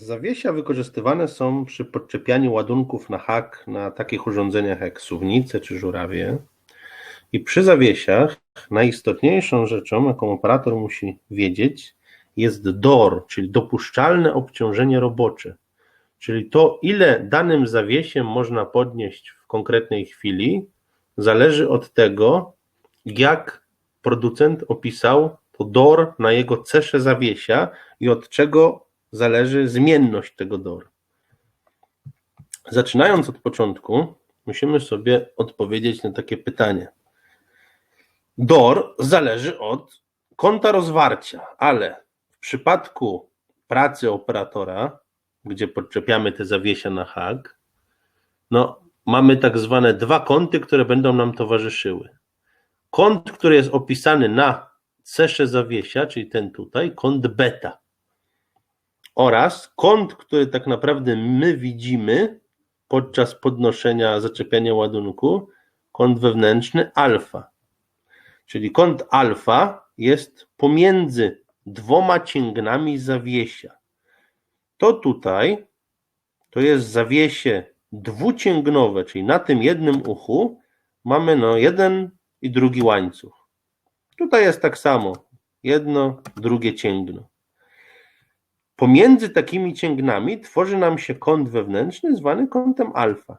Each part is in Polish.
Zawiesia wykorzystywane są przy podczepianiu ładunków na hak na takich urządzeniach jak suwnice czy żurawie. I przy zawiesiach najistotniejszą rzeczą, jaką operator musi wiedzieć, jest DOR, czyli dopuszczalne obciążenie robocze. Czyli to, ile danym zawiesiem można podnieść w konkretnej chwili, zależy od tego, jak producent opisał to DOR na jego cesze zawiesia i od czego zależy zmienność tego DOR. Zaczynając od początku, musimy sobie odpowiedzieć na takie pytanie. DOR zależy od kąta rozwarcia, ale w przypadku pracy operatora, gdzie podczepiamy te zawiesia na hak, no, mamy tak zwane dwa kąty, które będą nam towarzyszyły. Kąt, który jest opisany na cesze zawiesia, czyli ten tutaj, kąt beta oraz kąt, który tak naprawdę my widzimy podczas podnoszenia, zaczepiania ładunku, kąt wewnętrzny alfa. Czyli kąt alfa jest pomiędzy dwoma cięgnami zawiesia. To tutaj to jest zawiesie dwucięgnowe, czyli na tym jednym uchu mamy no jeden i drugi łańcuch. Tutaj jest tak samo. Jedno, drugie cięgno. Pomiędzy takimi cięgnami tworzy nam się kąt wewnętrzny zwany kątem alfa.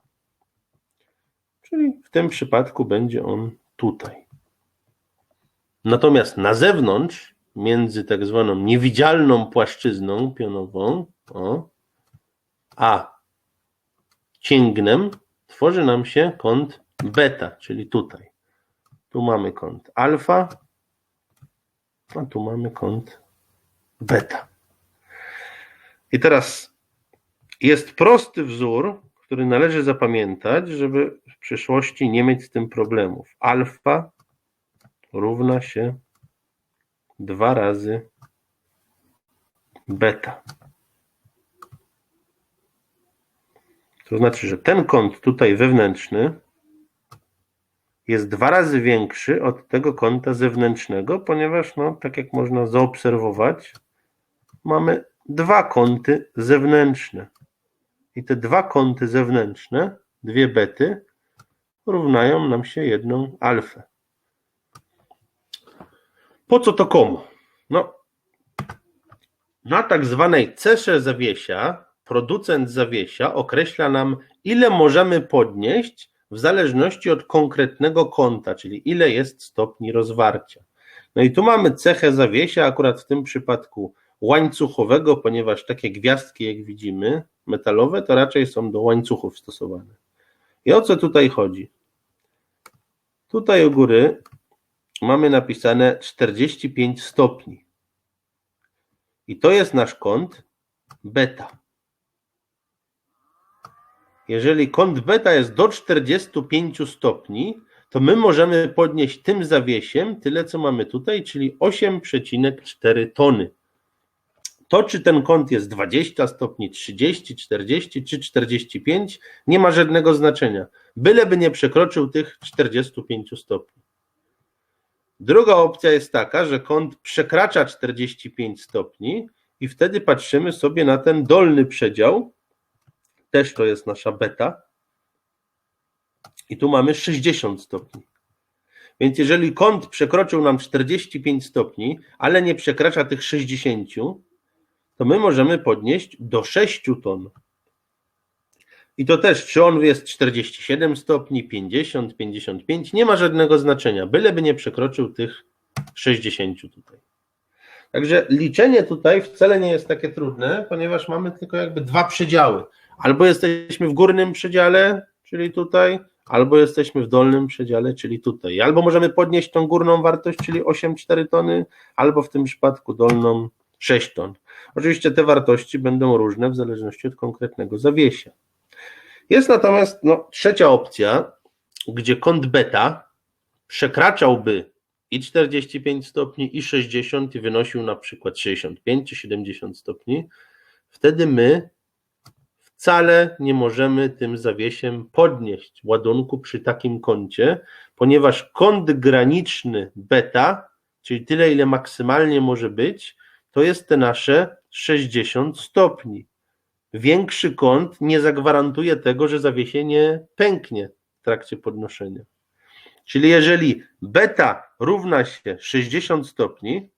Czyli w tym przypadku będzie on tutaj. Natomiast na zewnątrz, między tak zwaną niewidzialną płaszczyzną pionową o, a cięgnem, tworzy nam się kąt beta, czyli tutaj. Tu mamy kąt alfa, a tu mamy kąt beta. I teraz jest prosty wzór, który należy zapamiętać, żeby w przyszłości nie mieć z tym problemów. Alfa równa się 2 razy beta. To znaczy, że ten kąt tutaj wewnętrzny jest dwa razy większy od tego kąta zewnętrznego, ponieważ, no, tak jak można zaobserwować, mamy dwa kąty zewnętrzne. I te dwa kąty zewnętrzne, dwie bety, równają nam się jedną alfę. Po co to komu? No, na tak zwanej cesze zawiesia producent zawiesia określa nam, ile możemy podnieść w zależności od konkretnego kąta, czyli ile jest stopni rozwarcia. No i tu mamy cechę zawiesia, akurat w tym przypadku łańcuchowego, ponieważ takie gwiazdki, jak widzimy, metalowe, to raczej są do łańcuchów stosowane. I o co tutaj chodzi? Tutaj u góry mamy napisane 45 stopni. I to jest nasz kąt beta. Jeżeli kąt beta jest do 45 stopni, to my możemy podnieść tym zawiesiem tyle, co mamy tutaj, czyli 8,4 tony. To, czy ten kąt jest 20 stopni, 30, 40 czy 45, nie ma żadnego znaczenia, byleby nie przekroczył tych 45 stopni. Druga opcja jest taka, że kąt przekracza 45 stopni i wtedy patrzymy sobie na ten dolny przedział, też to jest nasza beta, i tu mamy 60 stopni. Więc jeżeli kąt przekroczył nam 45 stopni, ale nie przekracza tych 60, to my możemy podnieść do 6 ton. I to też, czy on jest 47 stopni, 50, 55, nie ma żadnego znaczenia, byleby nie przekroczył tych 60 tutaj. Także liczenie tutaj wcale nie jest takie trudne, ponieważ mamy tylko jakby dwa przedziały. Albo jesteśmy w górnym przedziale, czyli tutaj, albo jesteśmy w dolnym przedziale, czyli tutaj. Albo możemy podnieść tą górną wartość, czyli 8,4 tony, albo w tym przypadku dolną 6 ton. Oczywiście te wartości będą różne w zależności od konkretnego zawiesia. Jest natomiast no, trzecia opcja, gdzie kąt beta przekraczałby i 45 stopni, i 60 i wynosił na przykład 65 czy 70 stopni. Wtedy my wcale nie możemy tym zawiesiem podnieść ładunku przy takim kącie, ponieważ kąt graniczny beta, czyli tyle, ile maksymalnie może być, to jest te nasze 60 stopni. większy kąt nie zagwarantuje tego, że zawiesienie pęknie w trakcie podnoszenia. Czyli jeżeli beta równa się 60 stopni,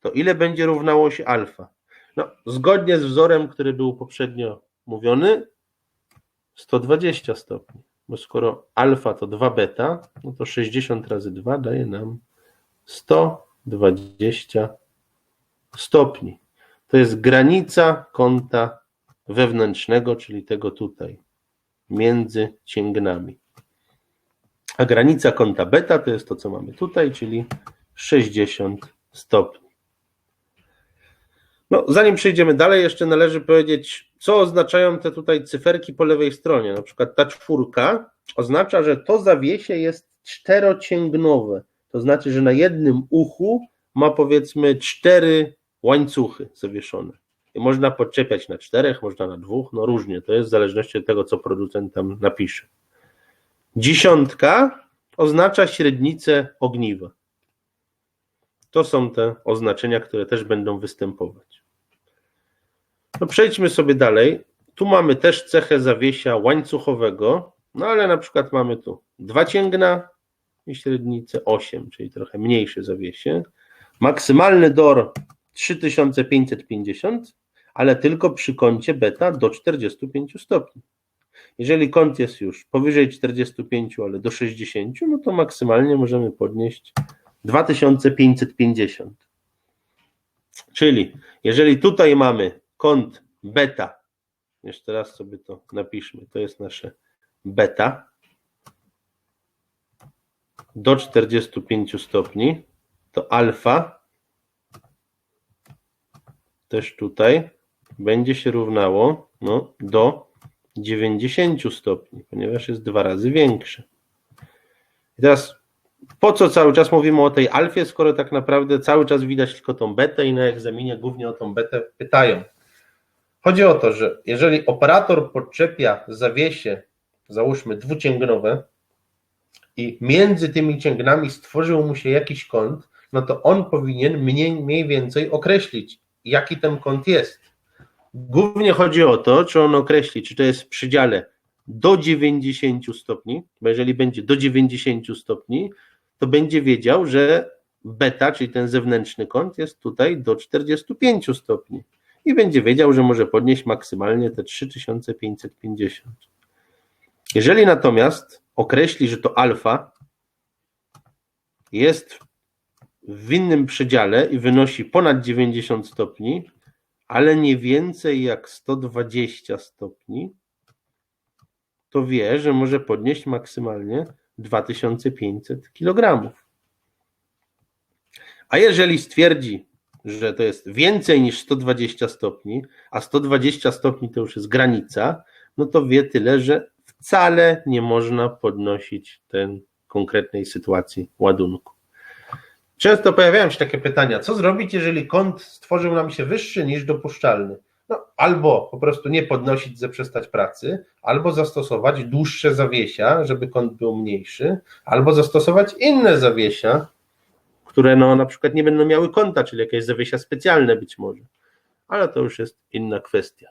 to ile będzie równało się alfa? No, zgodnie z wzorem, który był poprzednio mówiony, 120 stopni. Bo skoro alfa to 2 beta, no to 60 razy 2 daje nam 120 stopni. To jest granica kąta wewnętrznego, czyli tego tutaj, między cięgnami. A granica kąta beta to jest to, co mamy tutaj, czyli 60 stopni. No, zanim przejdziemy dalej, jeszcze należy powiedzieć, co oznaczają te tutaj cyferki po lewej stronie. Na przykład ta czwórka oznacza, że to zawiesie jest czterocięgnowe. To znaczy, że na jednym uchu ma powiedzmy cztery łańcuchy zawieszone. I można podczepiać na czterech, można na dwóch, no różnie. To jest w zależności od tego, co producent tam napisze. Dziesiątka oznacza średnicę ogniwa. To są te oznaczenia, które też będą występować. No przejdźmy sobie dalej. Tu mamy też cechę zawiesia łańcuchowego, no ale na przykład mamy tu dwa cięgna i średnicę 8, czyli trochę mniejsze zawiesie. Maksymalny DOR 3550, ale tylko przy kącie beta do 45 stopni. Jeżeli kąt jest już powyżej 45, ale do 60, no to maksymalnie możemy podnieść 2550. Czyli jeżeli tutaj mamy kąt beta, jeszcze raz sobie to napiszmy, to jest nasze beta do 45 stopni, to alfa też tutaj będzie się równało no, do 90 stopni, ponieważ jest dwa razy większe. I teraz po co cały czas mówimy o tej alfie, skoro tak naprawdę cały czas widać tylko tą betę i na egzaminie głównie o tą betę pytają. Chodzi o to, że jeżeli operator podczepia zawiesie, załóżmy dwucięgnowe, i między tymi cięgnami stworzył mu się jakiś kąt, no to on powinien mniej, mniej więcej określić, jaki ten kąt jest. Głównie chodzi o to, czy on określi, czy to jest w przydziale do 90 stopni, bo jeżeli będzie do 90 stopni, to będzie wiedział, że beta, czyli ten zewnętrzny kąt, jest tutaj do 45 stopni i będzie wiedział, że może podnieść maksymalnie te 3550. Jeżeli natomiast określi, że to alfa jest w innym przedziale i wynosi ponad 90 stopni, ale nie więcej jak 120 stopni, to wie, że może podnieść maksymalnie 2500 kg. A jeżeli stwierdzi, że to jest więcej niż 120 stopni, a 120 stopni to już jest granica, no to wie tyle, że wcale nie można podnosić tej konkretnej sytuacji ładunku. Często pojawiają się takie pytania, co zrobić, jeżeli kąt stworzył nam się wyższy niż dopuszczalny? No, albo po prostu nie podnosić, zaprzestać pracy, albo zastosować dłuższe zawiesia, żeby kąt był mniejszy, albo zastosować inne zawiesia, które no, na przykład nie będą miały kąta, czyli jakieś zawiesia specjalne być może. Ale to już jest inna kwestia.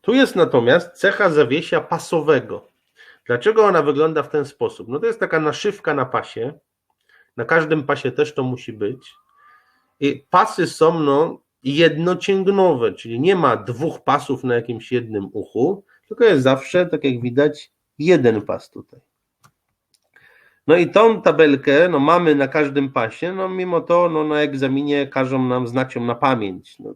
Tu jest natomiast cecha zawiesia pasowego. Dlaczego ona wygląda w ten sposób? No to jest taka naszywka na pasie. Na każdym pasie też to musi być. I pasy są no, jednocięgnowe, czyli nie ma dwóch pasów na jakimś jednym uchu, tylko jest zawsze, tak jak widać, jeden pas tutaj. No i tą tabelkę no, mamy na każdym pasie, no mimo to no, na egzaminie każą nam znać ją na pamięć. No,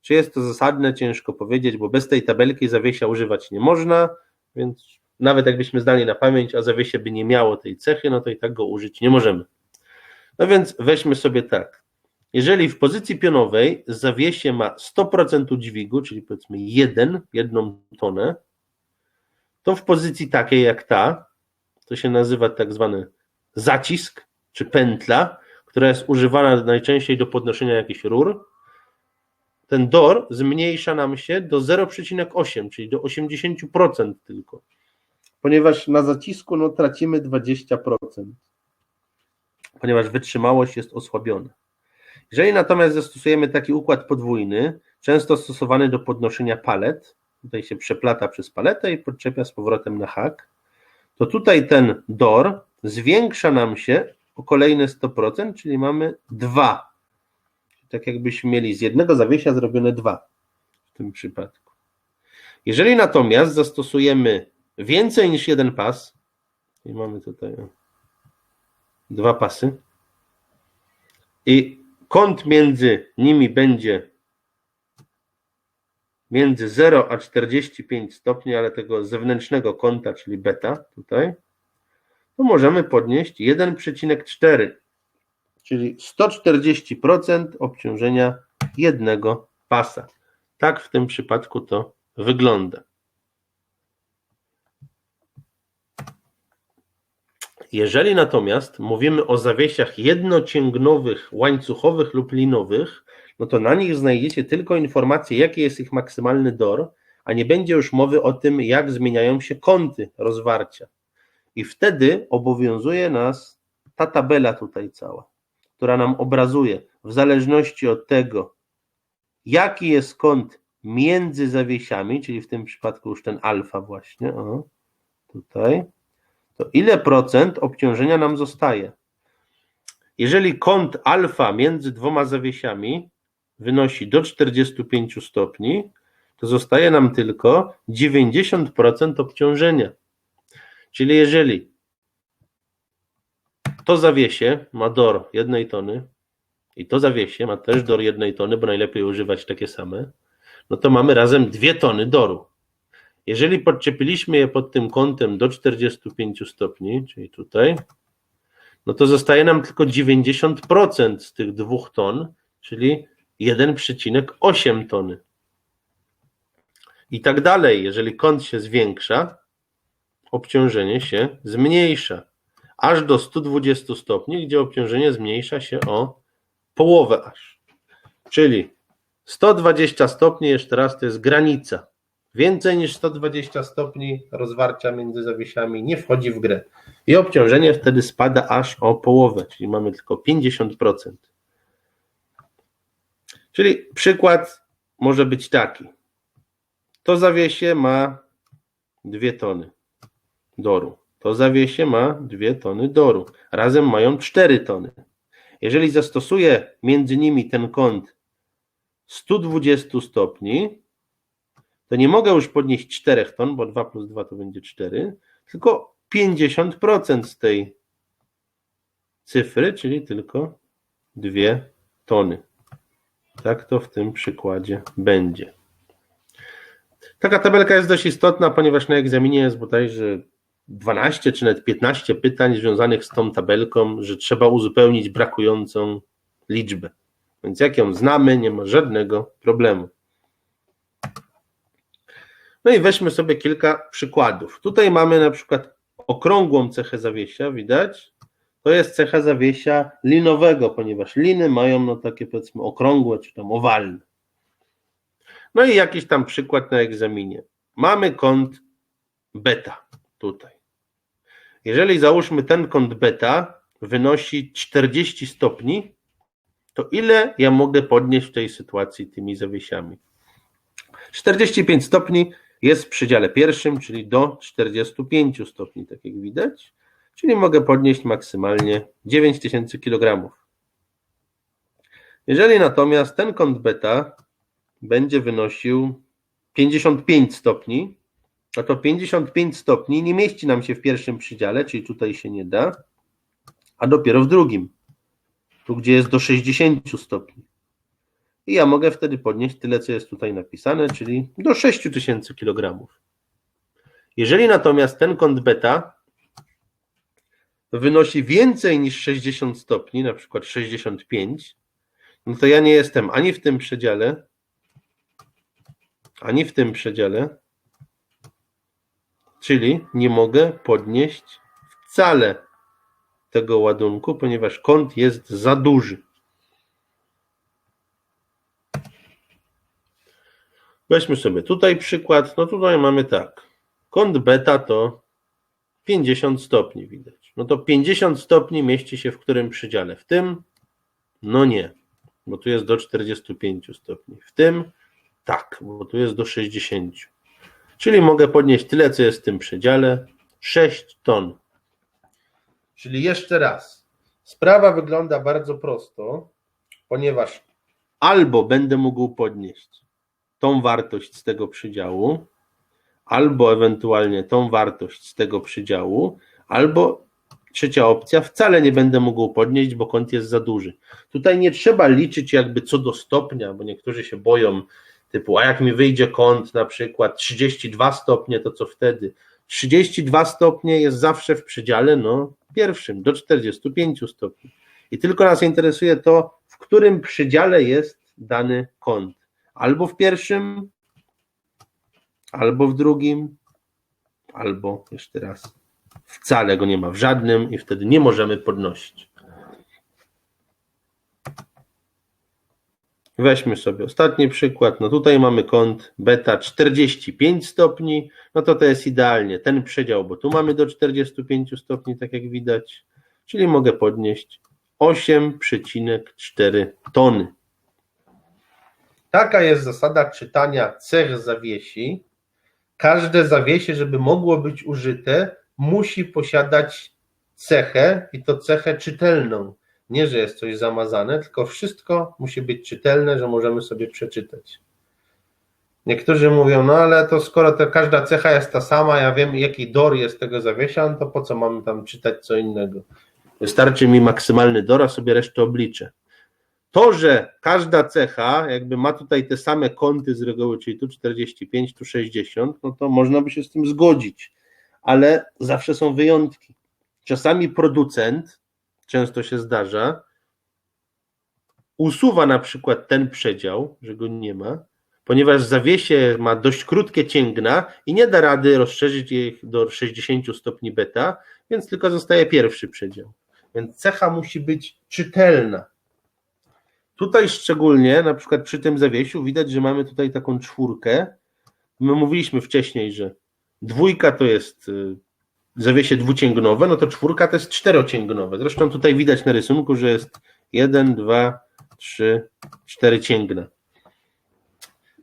czy jest to zasadne, ciężko powiedzieć, bo bez tej tabelki zawiesia używać nie można, więc nawet jakbyśmy znali na pamięć, a zawiesie by nie miało tej cechy, no to i tak go użyć nie możemy. No więc weźmy sobie tak. Jeżeli w pozycji pionowej zawiesie ma 100% dźwigu, czyli powiedzmy 1, jedną tonę, to w pozycji takiej jak ta, to się nazywa tak zwany zacisk, czy pętla, która jest używana najczęściej do podnoszenia jakichś rur, ten DOR zmniejsza nam się do 0,8, czyli do 80% tylko. Ponieważ na zacisku no, tracimy 20%, ponieważ wytrzymałość jest osłabiona. Jeżeli natomiast zastosujemy taki układ podwójny, często stosowany do podnoszenia palet, tutaj się przeplata przez paletę i podczepia z powrotem na hak, to tutaj ten DOR zwiększa nam się o kolejne 100%, czyli mamy 2. Tak jakbyśmy mieli z jednego zawiesia zrobione dwa w tym przypadku. Jeżeli natomiast zastosujemy więcej niż jeden pas, i mamy tutaj dwa pasy, i kąt między nimi będzie między 0 a 45 stopni, ale tego zewnętrznego kąta, czyli beta tutaj, to możemy podnieść 1,4, czyli 140% obciążenia jednego pasa. Tak w tym przypadku to wygląda. Jeżeli natomiast mówimy o zawiesiach jednocięgnowych, łańcuchowych lub linowych, no to na nich znajdziecie tylko informację, jaki jest ich maksymalny DOR, a nie będzie już mowy o tym, jak zmieniają się kąty rozwarcia. I wtedy obowiązuje nas ta tabela tutaj cała, która nam obrazuje, w zależności od tego, jaki jest kąt między zawiesiami, czyli w tym przypadku już ten alfa właśnie, o, tutaj, to ile procent obciążenia nam zostaje? Jeżeli kąt alfa między dwoma zawiesiami wynosi do 45 stopni, to zostaje nam tylko 90% obciążenia. Czyli jeżeli to zawiesie ma DOR jednej tony i to zawiesie ma też DOR jednej tony, bo najlepiej używać takie same, no to mamy razem dwie tony DORu. Jeżeli podczepiliśmy je pod tym kątem do 45 stopni, czyli tutaj, no to zostaje nam tylko 90% z tych dwóch ton, czyli 1,8 tony. I tak dalej. Jeżeli kąt się zwiększa, obciążenie się zmniejsza. Aż do 120 stopni, gdzie obciążenie zmniejsza się o połowę aż. Czyli 120 stopni, jeszcze raz, to jest granica. Więcej niż 120 stopni rozwarcia między zawiesiami nie wchodzi w grę. I obciążenie wtedy spada aż o połowę, czyli mamy tylko 50%. Czyli przykład może być taki. To zawiesie ma 2 tony doru. To zawiesie ma 2 tony doru. Razem mają 4 tony. Jeżeli zastosuję między nimi ten kąt 120 stopni, to nie mogę już podnieść 4 ton, bo 2 plus 2 to będzie 4, tylko 50% z tej cyfry, czyli tylko 2 tony. Tak to w tym przykładzie będzie. Taka tabelka jest dość istotna, ponieważ na egzaminie jest bodajże 12 czy nawet 15 pytań związanych z tą tabelką, że trzeba uzupełnić brakującą liczbę. Więc jak ją znamy, nie ma żadnego problemu. No i weźmy sobie kilka przykładów. Tutaj mamy na przykład okrągłą cechę zawiesia, widać? To jest cecha zawiesia linowego, ponieważ liny mają no takie powiedzmy okrągłe czy tam owalne. No i jakiś tam przykład na egzaminie. Mamy kąt beta tutaj. Jeżeli załóżmy ten kąt beta wynosi 40 stopni, to ile ja mogę podnieść w tej sytuacji tymi zawiesiami? 45 stopni jest w przedziale pierwszym, czyli do 45 stopni, tak jak widać, czyli mogę podnieść maksymalnie 9000 kg. Jeżeli natomiast ten kąt beta będzie wynosił 55 stopni, no to 55 stopni nie mieści nam się w pierwszym przydziale, czyli tutaj się nie da, a dopiero w drugim, tu gdzie jest do 60 stopni. I ja mogę wtedy podnieść tyle, co jest tutaj napisane, czyli do 6000 kg. Jeżeli natomiast ten kąt beta wynosi więcej niż 60 stopni, na przykład 65, no to ja nie jestem ani w tym przedziale, ani w tym przedziale, czyli nie mogę podnieść wcale tego ładunku, ponieważ kąt jest za duży. Weźmy sobie tutaj przykład. No tutaj mamy tak. Kąt beta to 50 stopni widać. No to 50 stopni mieści się w którym przydziale? W tym? No nie. bo tu jest do 45 stopni. W tym tak, bo tu jest do 60. Czyli mogę podnieść tyle, co jest w tym przedziale 6 ton. Czyli jeszcze raz. Sprawa wygląda bardzo prosto, ponieważ albo będę mógł podnieść tą wartość z tego przydziału, albo ewentualnie tą wartość z tego przydziału, albo trzecia opcja, wcale nie będę mógł podnieść, bo kąt jest za duży. Tutaj nie trzeba liczyć jakby co do stopnia, bo niektórzy się boją typu, a jak mi wyjdzie kąt na przykład 32 stopnie, to co wtedy? 32 stopnie jest zawsze w przedziale no, pierwszym, do 45 stopni. I tylko nas interesuje to, w którym przedziale jest dany kąt. Albo w pierwszym, albo w drugim, albo jeszcze raz, wcale go nie ma w żadnym i wtedy nie możemy podnosić. Weźmy sobie ostatni przykład. No tutaj mamy kąt beta 45 stopni. No to to jest idealnie ten przedział, bo tu mamy do 45 stopni, tak jak widać. Czyli mogę podnieść 8,4 tony. Taka jest zasada czytania cech zawiesi. Każde zawiesie, żeby mogło być użyte, musi posiadać cechę i to cechę czytelną. Nie, że jest coś zamazane, tylko wszystko musi być czytelne, że możemy sobie przeczytać. Niektórzy mówią, no ale to skoro to każda cecha jest ta sama, ja wiem jaki dor jest tego zawiesia, no to po co mamy tam czytać co innego? Wystarczy mi maksymalny dor, a sobie resztę obliczę. To, że każda cecha jakby ma tutaj te same kąty z reguły, czyli tu 45, tu 60, no to można by się z tym zgodzić, ale zawsze są wyjątki. Czasami producent, często się zdarza, usuwa na przykład ten przedział, że go nie ma, ponieważ zawiesie ma dość krótkie cięgna i nie da rady rozszerzyć ich do 60 stopni beta, więc tylko zostaje pierwszy przedział. Więc cecha musi być czytelna. Tutaj szczególnie, na przykład przy tym zawiesiu, widać, że mamy tutaj taką czwórkę. My mówiliśmy wcześniej, że dwójka to jest y, zawiesie dwucięgnowe, no to czwórka to jest czterocięgnowe. Zresztą tutaj widać na rysunku, że jest jeden, dwa, trzy, cztery cięgna.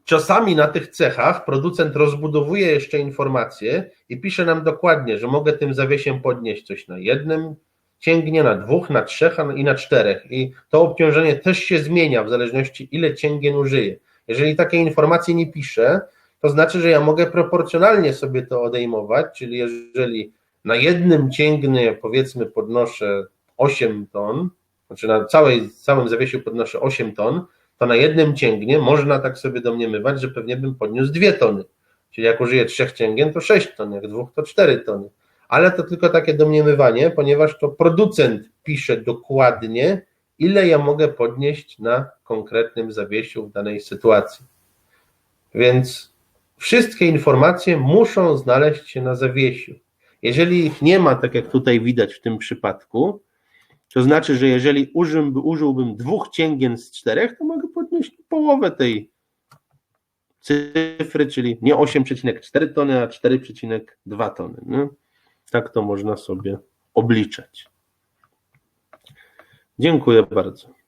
Czasami na tych cechach producent rozbudowuje jeszcze informacje i pisze nam dokładnie, że mogę tym zawiesiem podnieść coś na jednym cięgnie, na dwóch, na trzech i na czterech. I to obciążenie też się zmienia w zależności ile cięgien użyję. Jeżeli takiej informacji nie piszę, to znaczy, że ja mogę proporcjonalnie sobie to odejmować, czyli jeżeli na jednym cięgnie powiedzmy podnoszę 8 ton, znaczy na całej, całym zawiesiu podnoszę 8 ton, to na jednym cięgnie można tak sobie domniemywać, że pewnie bym podniósł 2 tony. Czyli jak użyję trzech cięgien, to 6 ton, jak dwóch, to 4 tony. Ale to tylko takie domniemywanie, ponieważ to producent pisze dokładnie, ile ja mogę podnieść na konkretnym zawiesiu w danej sytuacji. Więc wszystkie informacje muszą znaleźć się na zawiesiu. Jeżeli ich nie ma, tak jak tutaj widać w tym przypadku, to znaczy, że jeżeli użyłbym, użyłbym dwóch cięgien z czterech, to mogę podnieść połowę tej cyfry, czyli nie 8,4 tony, a 4,2 tony. Nie? Tak to można sobie obliczać. Dziękuję bardzo.